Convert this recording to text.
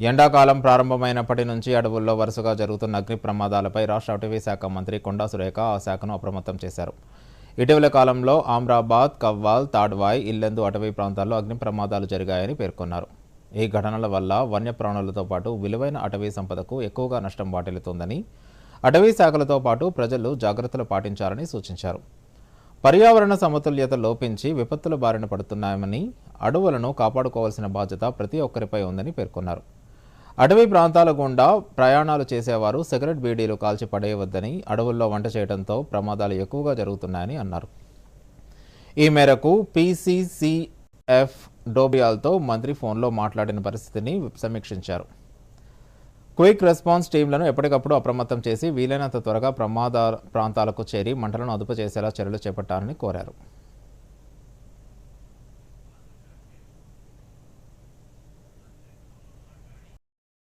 ఎండాకాలం ప్రారంభమైనప్పటి నుంచి అడవుల్లో వరుసగా జరుగుతున్న అగ్ని ప్రమాదాలపై రాష్ట్ర అటవీ శాఖ మంత్రి కొండా సురేఖ ఆ శాఖను అప్రమత్తం చేశారు. ఇటీవల కాలంలో ఆమ్రాబాద్ కవ్వాల్ తాడ్వాయ్ ఇల్లెందు అటవీ ప్రాంతాల్లో అగ్ని ప్రమాదాలు జరిగాయని పేర్కొన్నారు. ఈ ఘటనల వల్ల వన్యప్రాణులతో పాటు విలువైన అటవీ సంపదకు ఎక్కువగా నష్టం వాటిల్లుతోందని అటవీ శాఖలతో పాటు ప్రజలు జాగ్రత్తలు పాటించాలని సూచించారు. పర్యావరణ సమతుల్యత లోపించి విపత్తుల బారిన పడుతున్నామని అడవులను కాపాడుకోవాల్సిన బాధ్యత ప్రతి ఒక్కరిపై ఉందని పేర్కొన్నారు. అటవీ ప్రాంతాల గుండా ప్రయాణాలు చేసేవారు సిగరెట్ బీడీలు కాల్చి పడేయవద్దని అడవుల్లో వంట చేయడంతో ప్రమాదాలు ఎక్కువగా జరుగుతున్నాయని అన్నారు. ఈ మేరకు పీసీసీఎఫ్ డోబియాల్తో మంత్రి ఫోన్లో మాట్లాడిన పరిస్థితిని సమీక్షించారు. క్విక్ రెస్పాన్స్ టీంలను ఎప్పటికప్పుడు అప్రమత్తం చేసి వీలైనంత త్వరగా ప్రమాద ప్రాంతాలకు చేరి మంటలను అదుపు చేసేలా చర్యలు చేపట్టాలని కోరారు.